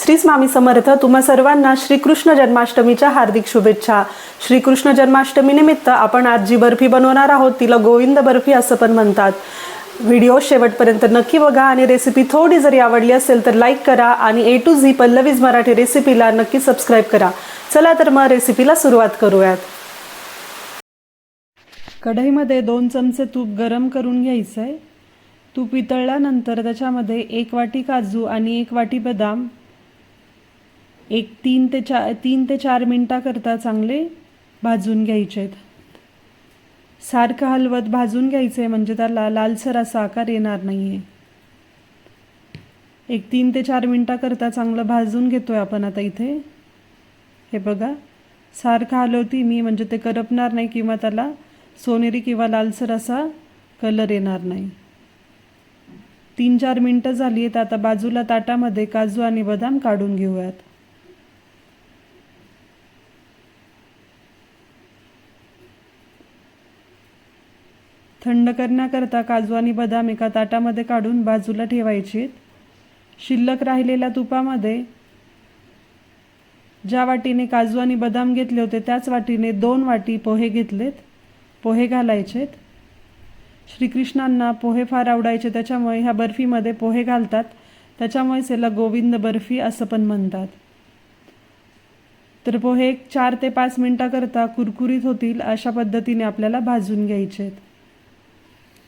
श्री स्वामी समर्थ तुम्हा सर्वांना श्रीकृष्ण जन्माष्टमीच्या हार्दिक शुभेच्छा. श्रीकृष्ण जन्माष्टमी निमित्त आपण आज जी बर्फी बनवणार आहोत तिला गोविंद बर्फी असं पण म्हणतात. व्हिडिओ शेवटपर्यंत नक्की बघा आणि रेसिपी थोडी जरी आवडली असेल तर लाईक करा आणि A to Z Pallavi's Marathi रेसिपीला नक्की सबस्क्राईब करा. चला तर मग रेसिपीला सुरुवात करूयात. कढईमध्ये दोन चमचे तूप गरम करून घ्यायचं आहे तूप वितळल्यानंतर त्याच्यामध्ये एक वाटी काजू आणि एक वाटी बदाम एक तीन ते चार तीन ते चार मिनटाकरता चांगले भाजून घ्यायचे आहेत सारखं हलवत भाजून घ्यायचं आहे म्हणजे त्याला लालसर असा आकार येणार नाही आहे एक तीन ते चार मिनटाकरता चांगलं भाजून घेतो आहे आपण आता इथे. हे बघा. सारखं हलवती मी म्हणजे ते करपणार नाही किंवा त्याला सोनेरी किंवा लालसर असा कलर येणार नाही. तीन चार मिनटं झाली आहेत आता बाजूला ताटामध्ये काजू आणि बदाम काढून घेऊयात. थंड करण्याकरता काजू आणि बदाम एका ताटामध्ये काढून बाजूला ठेवायचे. शिल्लक राहिलेल्या तुपामध्ये ज्या वाटीने काजू आणि बदाम घेतले होते त्याच वाटीने दोन वाटी पोहे घेतलेत. पोहे घालायचेत. श्रीकृष्णांना पोहे फार आवडायचे त्याच्यामुळे ह्या बर्फीमध्ये पोहे घालतात. त्याच्यामुळेच याला गोविंद बर्फी असं पण म्हणतात. तर पोहे एक चार ते पाच मिनटाकरता कुरकुरीत होतील अशा पद्धतीने आपल्याला भाजून घ्यायचे आहेत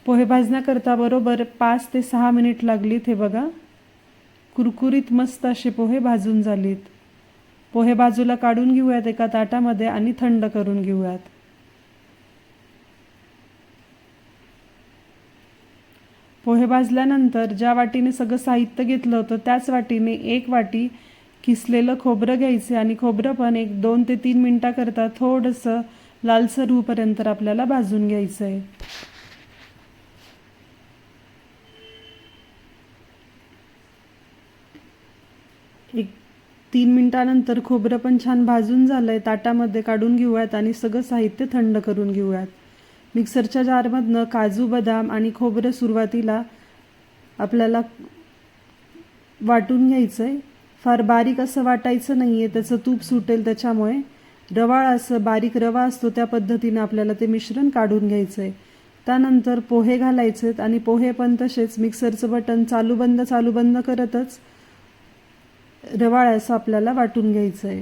पोहे भाजण्याकरता बरोबर पाच ते सहा मिनिट लागलीत हे बघा. कुरकुरीत मस्त असे पोहे भाजून झालीत. पोहे बाजूला काढून घेऊयात एका ताटामध्ये आणि थंड करून घेऊयात. पोहे भाजल्यानंतर ज्या वाटीने सगळं साहित्य घेतलं होतं त्याच वाटीने एक वाटी किसलेलं खोबरं घ्यायचं आणि खोबरं पण एक दोन ते तीन मिनटाकरता थोडंसं लालसर होऊपर्यंत आपल्याला भाजून घ्यायचं आहे एक तीन मिनटानंतर खोबरं पण छान भाजून झालं आहे ताटामध्ये काढून घेऊयात आणि सगळं साहित्य थंड करून घेऊयात. मिक्सरच्या जारमधनं काजू बदाम आणि खोबरं सुरुवातीला आपल्याला वाटून घ्यायचं आहे फार बारीक असं वाटायचं नाही आहे त्याचं तूप सुटेल त्याच्यामुळे. रवाळ असं बारीक रवा असतो त्या पद्धतीनं आपल्याला ते मिश्रण काढून घ्यायचं आहे त्यानंतर पोहे घालायचे आहेत आणि पोहे पण तसेच मिक्सरचं बटन चालू बंद चालू बंद करतच रवाळ असं आपल्याला वाटून घ्यायचं आहे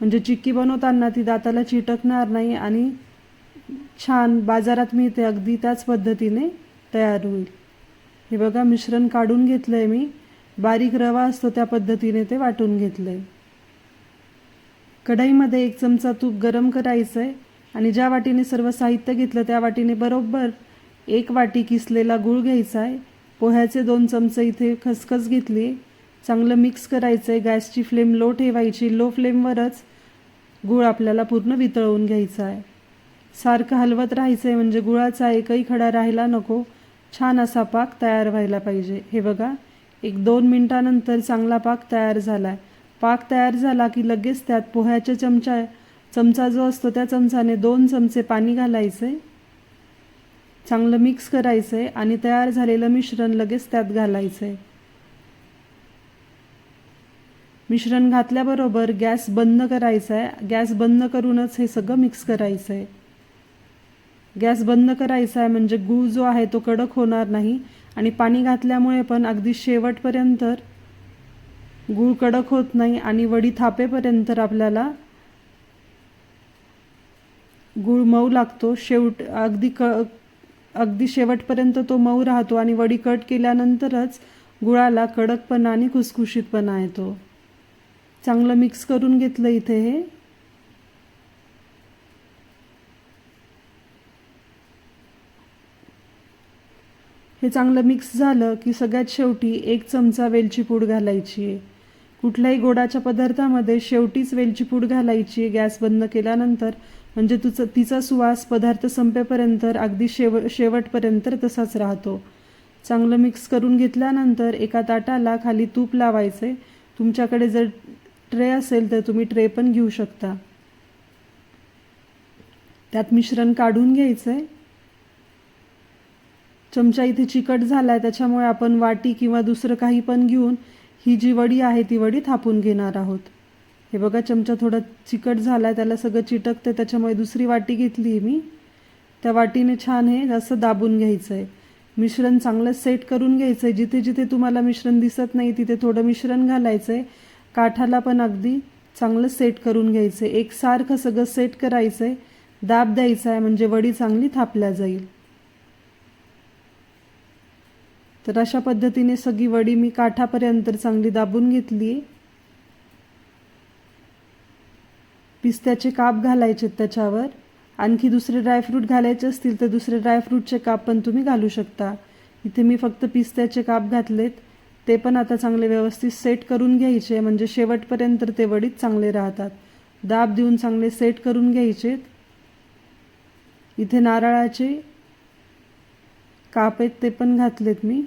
म्हणजे चिक्की बनवताना ती दाताला चिटकणार नाही आणि छान बाजारात मिळते अगदी त्याच पद्धतीने तयार होईल. हे बघा मिश्रण काढून घेतलं आहे मी. बारीक रवा असतो त्या पद्धतीने ते वाटून घेतलं आहे कढईमध्ये एक चमचा तूप गरम करायचं आहे आणि ज्या वाटीने सर्व साहित्य घेतलं त्या वाटीने बरोबर एक वाटी किसलेला गूळ घ्यायचा आहे पोह्याचे दोन चमचे इथे खसखस घेतली. चांगलं मिक्स करायचं आहे गॅसची फ्लेम लो ठेवायची. लो फ्लेमवरच गूळ आपल्याला पूर्ण वितळवून घ्यायचा आहे सारखं हलवत राहायचं आहे म्हणजे गुळाचा एकही खडा राहायला नको. छान असा पाक तयार व्हायला पाहिजे. हे बघा एक दोन मिनटानंतर चांगला पाक तयार झाला आहे पाक तयार झाला की लगेच त्यात पोह्याच्या चमचा चमचा जो असतो त्या चमचाने दोन चमचे पाणी घालायचे चांगलं मिक्स करायचं आहे आणि तयार झालेलं मिश्रण लगेच त्यात घालायचं आहे मिश्रण घातल्याबरोबर गॅस बंद करायचा आहे गॅस बंद करूनच हे सगळं मिक्स करायचं आहे गॅस बंद करायचा आहे म्हणजे गूळ जो आहे तो कडक होणार नाही आणि पाणी घातल्यामुळे पण अगदी शेवटपर्यंत गूळ कडक होत नाही आणि वडी थापेपर्यंत आपल्याला गूळ मऊ लागतो. शेवट अगदी क अगदी शेवटपर्यंत तो मऊ राहतो आणि वडी कट केल्यानंतरच गुळाला कडकपणा आणि खुसखुशीतपणा येतो. चांगलं मिक्स करून घेतलं इथे हे. हे चांगलं मिक्स झालं की सगळ्यात शेवटी एक चमचा वेलची पूड घालायची. आहे कुठल्याही गोडाच्या पदार्थामध्ये शेवटीच वेलची पूड घालायची. आहे गॅस बंद केल्यानंतर म्हणजे तुझं तिचा सुवास पदार्थ संपेपर्यंत अगदी शेव शेवटपर्यंत तसाच राहतो. चांगलं मिक्स करून घेतल्यानंतर एका ताटाला खाली तूप लावायचे. तुमच्याकडे जर ट्रे असेल तर तुम्ही ट्रे पण घेऊ शकता. त्यात मिश्रण काढून घ्यायचं आहे चमचा इथे चिकट झाला आहे त्याच्यामुळे आपण वाटी किंवा दुसरं काही पण घेऊन ही जी वडी आहे ती वडी थापून घेणार आहोत. हे बघा चमचा थोडा चिकट झाला आहे त्याला सगळं चिटकतं त्याच्यामुळे दुसरी वाटी घेतली मी. त्या वाटीने छान हे असं दाबून घ्यायचं आहे मिश्रण चांगलं सेट करून घ्यायचं आहे जिथे जिथे तुम्हाला मिश्रण दिसत नाही तिथे थोडं मिश्रण घालायचं आहे काठाला पण अगदी चांगलं सेट करून घ्यायचं आहे एकसारखं सगळं सेट करायचं आहे दाब द्यायचा आहे म्हणजे वडी चांगली थापल्या जाईल. तर अशा पद्धतीने सगळी वडी मी काठापर्यंत चांगली दाबून घेतली आहे पिस्त्याचे काप घालायचे त्याच्यावर. आणखी दुसरे ड्रायफ्रूट घालायचे असतील तर दुसरे ड्रायफ्रूटचे काप पण तुम्ही घालू शकता. इथे मी फक्त पिस्त्याचे काप घातलेत. ते पण आता चांगले व्यवस्थित सेट करून घ्यायचे म्हणजे शेवटपर्यंत ते वडीत चांगले राहतात. दाब देऊन चांगले सेट करून घ्यायचेत. इथे नारळाचे काप आहेत ते पण घातलेत मी.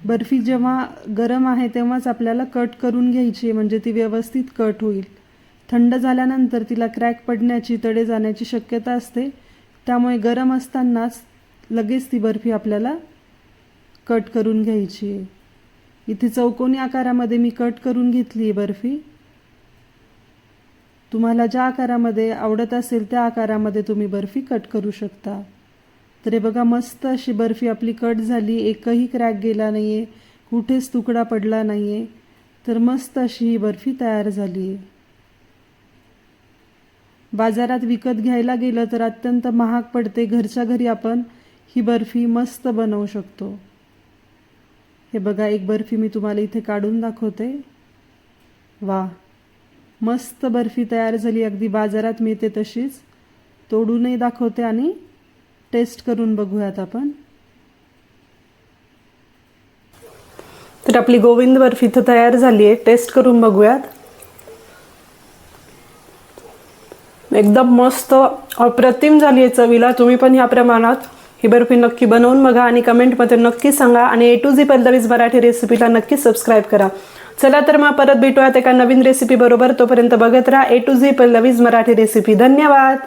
बर्फी जेव्हा गरम आहे तेव्हाच आपल्याला कट करून घ्यायची आहे म्हणजे ती व्यवस्थित कट होईल. थंड झाल्यानंतर तिला क्रॅक पडण्याची तडे जाण्याची शक्यता असते. त्यामुळे गरम असतानाच लगेच ती बर्फी आपल्याला कट करून घ्यायची. आहे इथे चौकोनी आकारामध्ये मी कट करून घेतली आहे बर्फी. तुम्हाला ज्या आकारामध्ये आवडत असेल त्या आकारामध्ये तुम्ही बर्फी कट करू शकता. तर हे बघा मस्त अशी बर्फी आपली कट झाली. एकही क्रॅक गेला नाही आहे कुठेच तुकडा पडला नाही आहे तर मस्त अशी ही बर्फी तयार झाली. आहे बाजारात विकत घ्यायला गेलं तर अत्यंत महाग पडते. घरच्या घरी आपण ही बर्फी मस्त बनवू शकतो. हे बघा एक बर्फी मी तुम्हाला इथे काढून दाखवते. वा मस्त बर्फी तयार झाली. अगदी बाजारात मिळते तशीच. तोडूनही दाखवते आणि टेस्ट करून बघूयात आपण. तर आपली गोविंद बर्फी इथं तयार झाली आहे टेस्ट करून बघूयात. एकदम मस्त अप्रतिम झाली आहे चवीला. तुम्ही पण ह्या प्रमाणात ही बर्फी नक्की बनवून बघा आणि कमेंटमध्ये नक्की सांगा. आणि A to Z Pallavi's Marathi रेसिपीला नक्की सबस्क्राईब करा. चला तर मग परत भेटूयात एका नवीन रेसिपी बरोबर. तोपर्यंत बघत राहा A to Z Pallavi's Marathi recipe धन्यवाद!